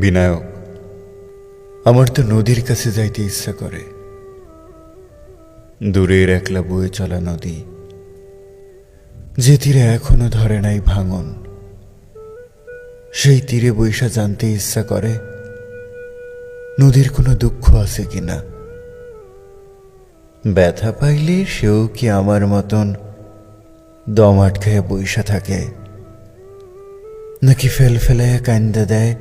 বিনায়ক, আমার তো নদীর কাছে যাইতে ইচ্ছা করে। দূরের একলা বয়ে চলা নদী, যে তীরে এখনও ধরে নাই ভাঙন, সেই তীরে বৈশা জানতে ইচ্ছা করে, নদীর কোনো দুঃখ আছে কিনা। ব্যথা পাইলে সেও কি আমার মতন দম আটকায় বৈশা থাকে, নাকি ফেল ফেলাইয়া কান্দা দেয়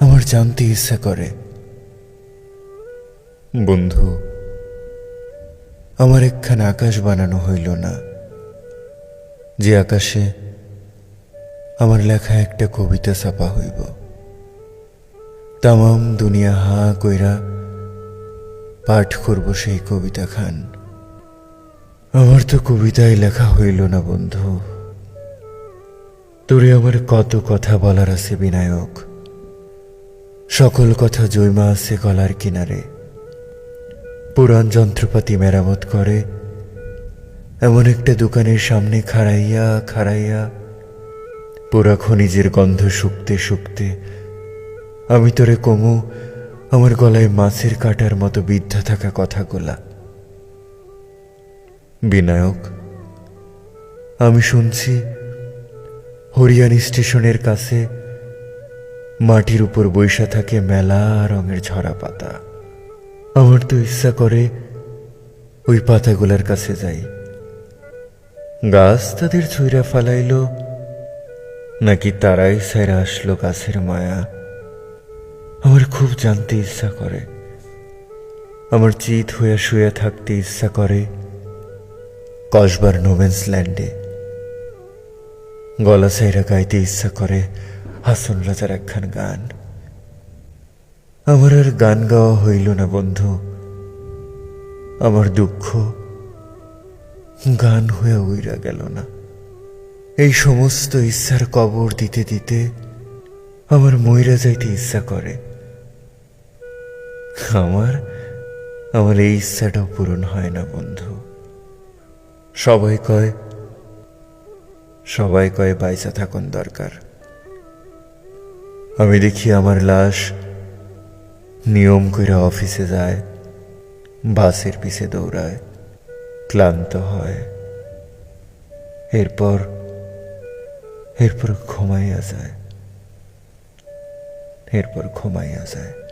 আমার জানতে ইচ্ছা করে। বন্ধু। আমার একখান আকাশ বানানো হইল না। যে আকাশে আমার লেখা একটা কবিতা ছাপা হইব। তামাম দুনিয়া হা কইরা পাঠ করব সেই কবিতা খান। আমার তো কবিতায় লেখা হইল না বন্ধু। তোরে আমার কত কথা বলার আছে বিনায়ক। সকল কথা জৈমা আছে গলার কিনারে। পুরান যন্ত্রপাতি মেরামত করে। এমন একটা দোকানের সামনে খাড়াইয়া খাড়াইয়া পুরা খনিজের গন্ধ শুকতে শুকতে আমি তোরে কমু, আমার গলায় মাছের কাটার মতো বিদ্ধা থাকা কথাগুলা। বিনায়ক, আমি শুনছি হরিয়ানি স্টেশনের কাছে মাটির উপর বৈশা থাকে মেলা রঙের ঝরা পাতা। আমার তো ইচ্ছা করে ওই পাতাগুলার কাছে যাই। গাছ তাদের ছুঁড়া ফালাইল, নাকি তারাই সাইরা আসলো গাছের মায়া। আমার খুব জানতে ইচ্ছা করে। আমার চিত হইয়া শুয়ে থাকতে ইচ্ছা করে কসবার নোমেন্স ল্যান্ডে গলা সাইরা গাইতে ইচ্ছা করে হাসন রাজার একখান গান। আমার আর গান গাওয়া হইল না, বন্ধু। আমার দুঃখ গান হয়ে উইরা গেল না। এই সমস্ত ইচ্ছার কবর দিতে দিতে আমার মইরা যাইতে ইচ্ছা করে। আমার আমার এই ইচ্ছাটাও পূরণ হয় না, বন্ধু। সবাই কয় সবাই কয় বাইসা থাকুন দরকার। আমি দেখি আমার লাশ নিয়ম করে অফিসে যায়, বাসের পিছে দৌড়ায়, ক্লান্ত হয়। এরপর এরপর ঘুমাইয়া যায়। এরপর ঘুমাইয়া যায়।